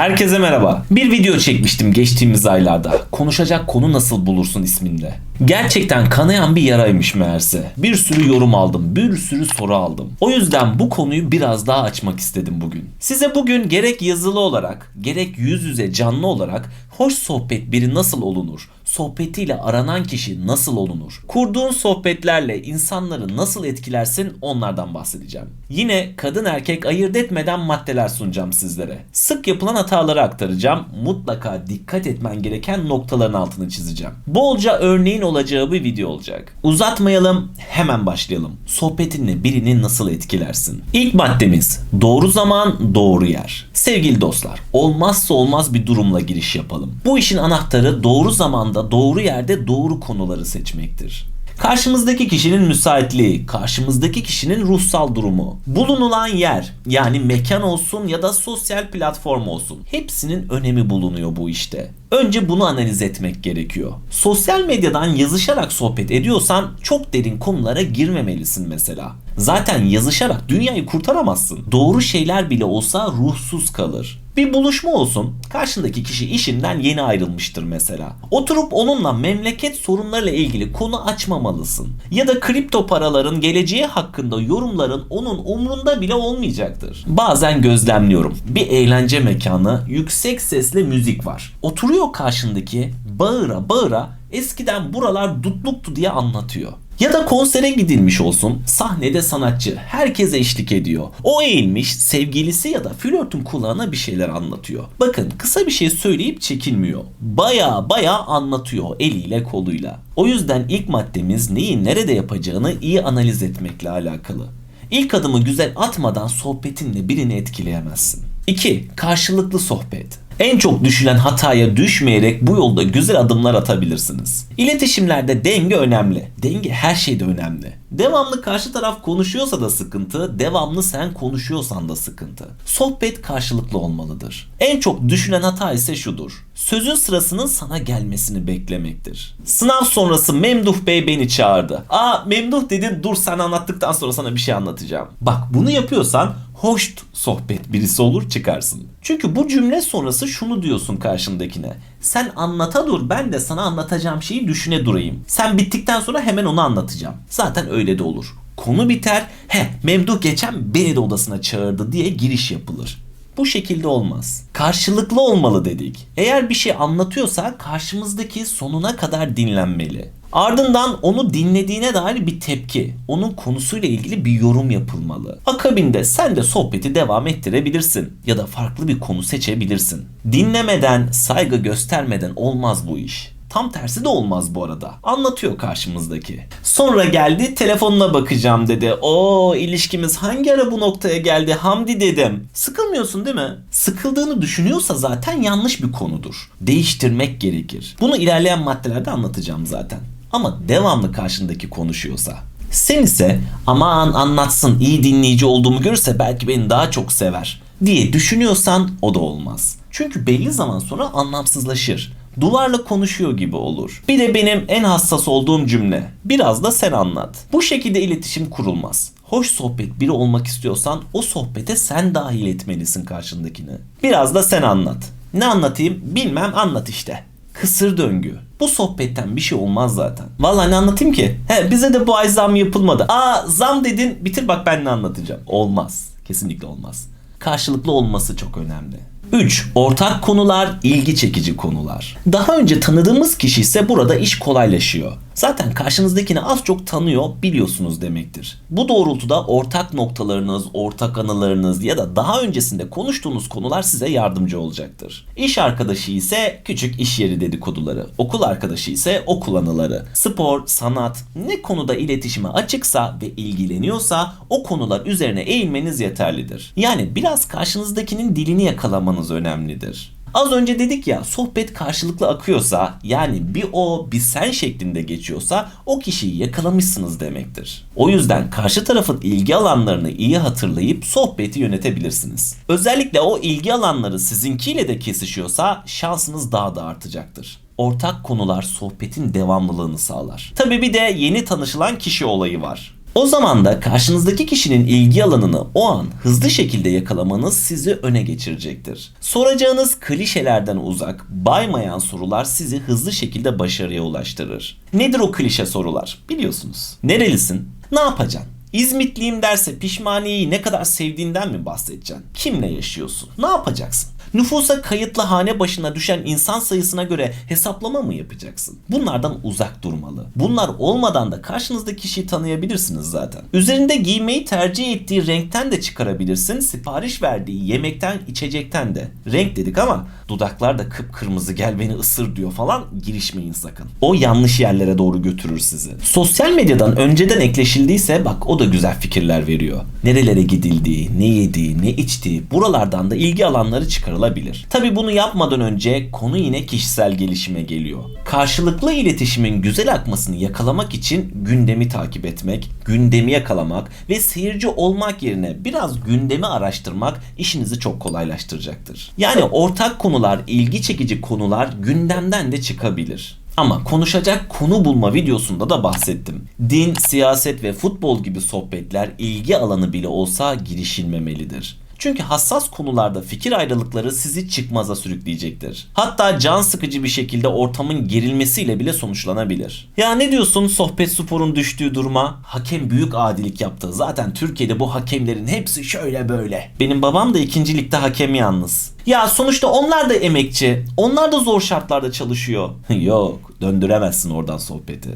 Herkese merhaba. Bir video çekmiştim geçtiğimiz aylarda. Konuşacak konu nasıl bulursun isminde. Gerçekten kanayan bir yaraymış meğerse. Bir sürü yorum aldım, bir sürü soru aldım. O yüzden bu konuyu biraz daha açmak istedim bugün. Size bugün gerek yazılı olarak, gerek yüz yüze canlı olarak hoş sohbet biri nasıl olunur? Sohbetiyle aranan kişi nasıl olunur? Kurduğun sohbetlerle insanları nasıl etkilersin onlardan bahsedeceğim. Yine kadın erkek ayırt etmeden maddeler sunacağım sizlere. Sık yapılan hataları aktaracağım. Mutlaka dikkat etmen gereken noktaların altını çizeceğim. Bolca örneğin olacağı bir video olacak. Uzatmayalım, hemen başlayalım. Sohbetinle birini nasıl etkilersin? İlk maddemiz doğru zaman, doğru yer. Sevgili dostlar, olmazsa olmaz bir durumla giriş yapalım. Bu işin anahtarı doğru zamanda, doğru yerde doğru konuları seçmektir. Karşımızdaki kişinin müsaitliği, karşımızdaki kişinin ruhsal durumu, bulunulan yer yani mekan olsun ya da sosyal platform olsun hepsinin önemi bulunuyor bu işte. Önce bunu analiz etmek gerekiyor. Sosyal medyadan yazışarak sohbet ediyorsan çok derin konulara girmemelisin mesela. Zaten yazışarak dünyayı kurtaramazsın. Doğru şeyler bile olsa ruhsuz kalır. Bir buluşma olsun. Karşındaki kişi işinden yeni ayrılmıştır mesela. Oturup onunla memleket sorunlarıyla ilgili konu açmamalısın. Ya da kripto paraların geleceği hakkında yorumların onun umrunda bile olmayacaktır. Bazen gözlemliyorum. Bir eğlence mekanı, yüksek sesle müzik var. Oturuyor karşındaki bağıra bağıra eskiden buralar dutluktu diye anlatıyor. Ya da konsere gidilmiş olsun. Sahnede sanatçı herkese eşlik ediyor. O eğilmiş sevgilisi ya da flörtün kulağına bir şeyler anlatıyor. Bakın kısa bir şey söyleyip çekinmiyor. Baya baya anlatıyor eliyle koluyla. O yüzden ilk maddemiz neyi nerede yapacağını iyi analiz etmekle alakalı. İlk adımı güzel atmadan sohbetinle birini etkileyemezsin. 2. Karşılıklı sohbet. En çok düşülen hataya düşmeyerek bu yolda güzel adımlar atabilirsiniz. İletişimlerde denge önemli. Denge her şeyde önemli. Devamlı karşı taraf konuşuyorsa da sıkıntı, devamlı sen konuşuyorsan da sıkıntı. Sohbet karşılıklı olmalıdır. En çok düşünen hata ise şudur. Sözün sırasının sana gelmesini beklemektir. Sınav sonrası Memduh Bey beni çağırdı. Aa Memduh dedin dur sen anlattıktan sonra sana bir şey anlatacağım. Bak bunu yapıyorsan hoş sohbet birisi olur çıkarsın. Çünkü bu cümle sonrası şunu diyorsun karşındakine. Sen anlata dur ben de sana anlatacağım şeyi düşüne durayım. Sen bittikten sonra hemen onu anlatacağım. Zaten öyle de olur. Konu biter. He Memduh geçen beni de odasına çağırdı diye giriş yapılır. Bu şekilde olmaz. Karşılıklı olmalı dedik. Eğer bir şey anlatıyorsa karşımızdaki sonuna kadar dinlenmeli. Ardından onu dinlediğine dair bir tepki, onun konusuyla ilgili bir yorum yapılmalı. Akabinde sen de sohbeti devam ettirebilirsin ya da farklı bir konu seçebilirsin. Dinlemeden, saygı göstermeden olmaz bu iş. Tam tersi de olmaz bu arada. Anlatıyor karşımızdaki. Sonra geldi telefonuna bakacağım dedi. O ilişkimiz hangi ara bu noktaya geldi Hamdi dedim. Sıkılmıyorsun değil mi? Sıkıldığını düşünüyorsa zaten yanlış bir konudur. Değiştirmek gerekir. Bunu ilerleyen maddelerde anlatacağım zaten. Ama devamlı karşındaki konuşuyorsa. Sen ise aman anlatsın iyi dinleyici olduğumu görürse belki beni daha çok sever diye düşünüyorsan o da olmaz. Çünkü belli zaman sonra anlamsızlaşır duvarla konuşuyor gibi olur. Bir de benim en hassas olduğum cümle. Biraz da sen anlat. Bu şekilde iletişim kurulmaz. Hoş sohbet biri olmak istiyorsan o sohbete sen dahil etmelisin karşındakini. Biraz da sen anlat. Ne anlatayım bilmem anlat işte. Kısır döngü. Bu sohbetten bir şey olmaz zaten. Vallahi ne anlatayım ki? He, bize de bu ay zam yapılmadı. Aa zam dedin bitir bak ben ne anlatacağım. Olmaz. Kesinlikle olmaz. Karşılıklı olması çok önemli. 3. Ortak konular, ilgi çekici konular. Daha önce tanıdığımız kişi ise burada iş kolaylaşıyor. Zaten karşınızdakini az çok tanıyor, biliyorsunuz demektir. Bu doğrultuda ortak noktalarınız, ortak anılarınız ya da daha öncesinde konuştuğunuz konular size yardımcı olacaktır. İş arkadaşı ise küçük iş yeri dedikoduları, okul arkadaşı ise okul anıları, spor, sanat, ne konuda iletişime açıksa ve ilgileniyorsa o konular üzerine eğilmeniz yeterlidir. Yani biraz karşınızdakinin dilini yakalamanız önemlidir. Az önce dedik ya sohbet karşılıklı akıyorsa yani bir o bir sen şeklinde geçiyorsa o kişiyi yakalamışsınız demektir. O yüzden karşı tarafın ilgi alanlarını iyi hatırlayıp sohbeti yönetebilirsiniz. Özellikle o ilgi alanları sizinkiyle de kesişiyorsa şansınız daha da artacaktır ortak konular sohbetin devamlılığını sağlar. Tabi bir de yeni tanışılan kişi olayı var. O zaman da karşınızdaki kişinin ilgi alanını o an hızlı şekilde yakalamanız sizi öne geçirecektir. Soracağınız klişelerden uzak, baymayan sorular sizi hızlı şekilde başarıya ulaştırır. Nedir o klişe sorular? Biliyorsunuz. Nerelisin? Ne yapacaksın? İzmitliyim derse pişmaniyeyi ne kadar sevdiğinden mi bahsedeceksin? Kimle yaşıyorsun? Ne yapacaksın? Nüfusa kayıtlı hane başına düşen insan sayısına göre hesaplama mı yapacaksın? Bunlardan uzak durmalı. Bunlar olmadan da karşınızdaki kişiyi tanıyabilirsiniz zaten. Üzerinde giymeyi tercih ettiği renkten de çıkarabilirsin. Sipariş verdiği yemekten, içecekten de. Renk dedik ama dudaklar da kıpkırmızı gel beni ısır diyor falan girişmeyin sakın. O yanlış yerlere doğru götürür sizi. Sosyal medyadan önceden ekleşildiyse bak o da güzel fikirler veriyor. Nerelere gidildiği, ne yediği, ne içtiği buralardan da ilgi alanları çıkarılabilir. Tabi bunu yapmadan önce konu yine kişisel gelişime geliyor. Karşılıklı iletişimin güzel akmasını yakalamak için gündemi takip etmek, gündemi yakalamak ve seyirci olmak yerine biraz gündemi araştırmak işinizi çok kolaylaştıracaktır. Yani ortak konular, ilgi çekici konular gündemden de çıkabilir. Ama konuşacak konu bulma videosunda da bahsettim. Din, siyaset ve futbol gibi sohbetler ilgi alanı bile olsa girişilmemelidir. Çünkü hassas konularda fikir ayrılıkları sizi çıkmaza sürükleyecektir. Hatta can sıkıcı bir şekilde ortamın gerilmesiyle bile sonuçlanabilir. Ya ne diyorsun sohbet sporun düştüğü duruma? Hakem büyük adilik yaptı. Zaten Türkiye'de bu hakemlerin hepsi şöyle böyle. Benim babam da ikinci ligde hakem yalnız. Ya sonuçta onlar da emekçi. Onlar da zor şartlarda çalışıyor. Yok döndüremezsin oradan sohbeti.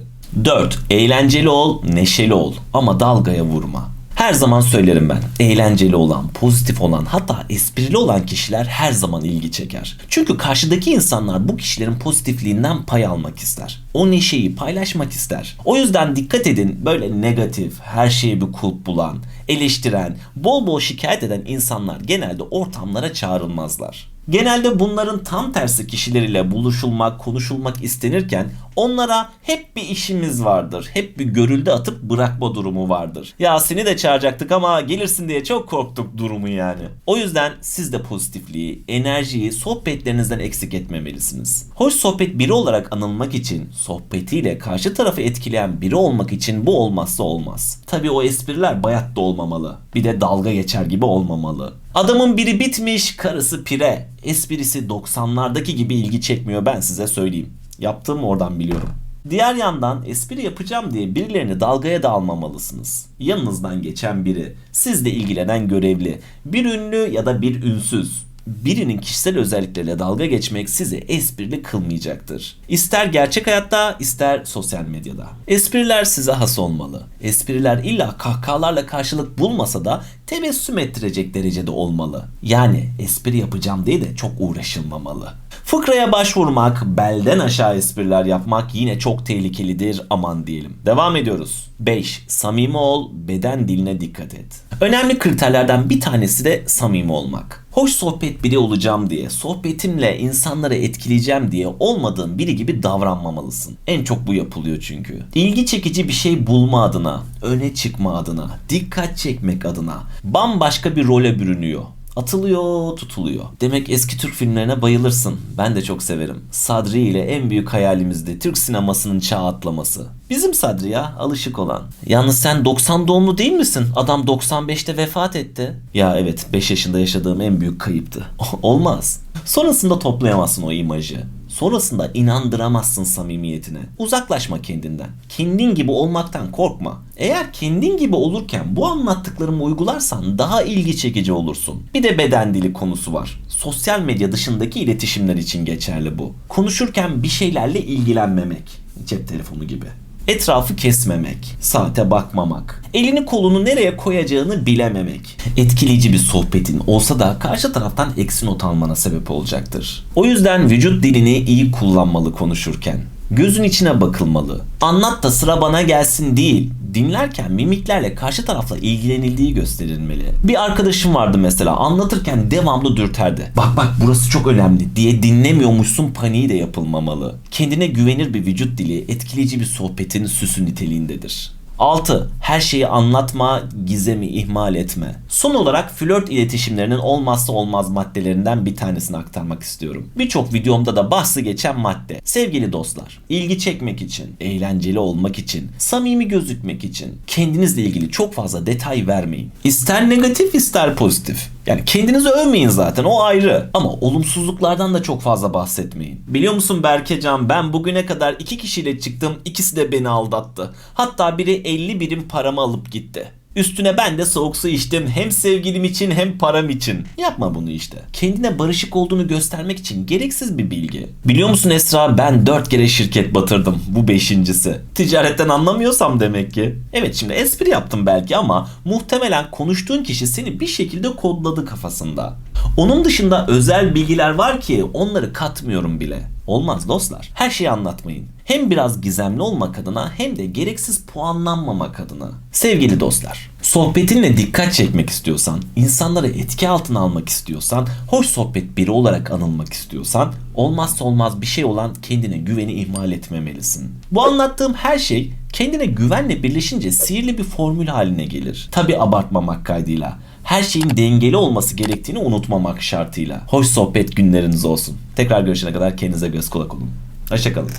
4. Eğlenceli ol, neşeli ol ama dalgaya vurma. Her zaman söylerim ben. Eğlenceli olan, pozitif olan, hatta esprili olan kişiler her zaman ilgi çeker. Çünkü karşıdaki insanlar bu kişilerin pozitifliğinden pay almak ister. O neşeyi paylaşmak ister. O yüzden dikkat edin böyle negatif, her şeye bir kulp bulan, eleştiren, bol bol şikayet eden insanlar genelde ortamlara çağrılmazlar. Genelde bunların tam tersi kişileriyle buluşulmak, konuşulmak istenirken onlara hep bir işimiz vardır. Hep bir görülde atıp bırakma durumu vardır. Ya seni de çağıracaktık ama gelirsin diye çok korktuk durumu yani. O yüzden siz de pozitifliği, enerjiyi sohbetlerinizden eksik etmemelisiniz. Hoş sohbet biri olarak anılmak için, sohbetiyle karşı tarafı etkileyen biri olmak için bu olmazsa olmaz. Tabi o espriler bayat da olmamalı. Bir de dalga geçer gibi olmamalı. Adamın biri bitmiş, karısı pire. Esprisi 90'lardaki gibi ilgi çekmiyor ben size söyleyeyim. Yaptığımı oradan biliyorum. Diğer yandan espri yapacağım diye birilerini dalgaya da almamalısınız. Yanınızdan geçen biri, sizle ilgilenen görevli, bir ünlü ya da bir ünsüz, birinin kişisel özellikleriyle dalga geçmek sizi esprili kılmayacaktır. İster gerçek hayatta ister sosyal medyada. Espriler size has olmalı. Espriler illa kahkahalarla karşılık bulmasa da tebessüm ettirecek derecede olmalı. Yani espri yapacağım diye de çok uğraşılmamalı. Fıkraya başvurmak, belden aşağı espriler yapmak yine çok tehlikelidir aman diyelim. Devam ediyoruz. 5. Samimi ol, beden diline dikkat et. Önemli kriterlerden bir tanesi de samimi olmak. Hoş sohbet biri olacağım diye, sohbetimle insanları etkileyeceğim diye olmadığın biri gibi davranmamalısın. En çok bu yapılıyor çünkü. İlgi çekici bir şey bulma adına, öne çıkma adına, dikkat çekmek adına bambaşka bir role bürünüyor. Atılıyor, tutuluyor. Demek eski Türk filmlerine bayılırsın. Ben de çok severim. Sadri ile en büyük hayalimizdi Türk sinemasının çağ atlaması. Bizim Sadri ya, alışık olan. Yalnız sen 90 doğumlu değil misin? Adam 95'te vefat etti. Ya evet, 5 yaşında yaşadığım en büyük kayıptı. Olmaz. Sonrasında toplayamazsın o imajı. Sonrasında inandıramazsın samimiyetine. Uzaklaşma kendinden. Kendin gibi olmaktan korkma. Eğer kendin gibi olurken bu anlattıklarımı uygularsan daha ilgi çekici olursun. Bir de beden dili konusu var. Sosyal medya dışındaki iletişimler için geçerli bu. Konuşurken bir şeylerle ilgilenmemek. Cep telefonu gibi. Etrafı kesmemek, saate bakmamak, elini kolunu nereye koyacağını bilememek. Etkileyici bir sohbetin olsa da karşı taraftan eksi not almana sebep olacaktır. O yüzden vücut dilini iyi kullanmalı konuşurken. Gözün içine bakılmalı. Anlat da sıra bana gelsin değil. Dinlerken mimiklerle karşı tarafla ilgilenildiği gösterilmeli. Bir arkadaşım vardı mesela anlatırken devamlı dürterdi. Bak bak burası çok önemli diye dinlemiyormuşsun paniği de yapılmamalı. Kendine güvenir bir vücut dili etkileyici bir sohbetin süsü niteliğindedir. 6. Her şeyi anlatma, gizemi ihmal etme. Son olarak flört iletişimlerinin olmazsa olmaz maddelerinden bir tanesini aktarmak istiyorum. Birçok videomda da bahsi geçen madde. Sevgili dostlar, ilgi çekmek için, eğlenceli olmak için, samimi gözükmek için kendinizle ilgili çok fazla detay vermeyin. İster negatif ister pozitif. Yani kendinizi övmeyin zaten o ayrı. Ama olumsuzluklardan da çok fazla bahsetmeyin. Biliyor musun Berkecan ben bugüne kadar iki kişiyle çıktım ikisi de beni aldattı. Hatta biri 50 birim paramı alıp gitti. Üstüne ben de soğuk su içtim hem sevgilim için hem param için. Yapma bunu işte. Kendine barışık olduğunu göstermek için gereksiz bir bilgi. Biliyor musun Esra ben 4 kere şirket batırdım. Bu beşincisi. Ticaretten anlamıyorsam demek ki. Evet şimdi espri yaptım belki ama muhtemelen konuştuğun kişi seni bir şekilde kodladı kafasında. Onun dışında özel bilgiler var ki onları katmıyorum bile. Olmaz dostlar. Her şeyi anlatmayın. Hem biraz gizemli olmak adına hem de gereksiz puanlanmamak adına. Sevgili dostlar, sohbetinle dikkat çekmek istiyorsan, insanları etki altına almak istiyorsan, hoş sohbet biri olarak anılmak istiyorsan, olmazsa olmaz bir şey olan kendine güveni ihmal etmemelisin. Bu anlattığım her şey kendine güvenle birleşince sihirli bir formül haline gelir. Tabi abartmamak kaydıyla her şeyin dengeli olması gerektiğini unutmamak şartıyla. Hoş sohbet günleriniz olsun. Tekrar görüşene kadar kendinize göz kulak olun. Hoşçakalın.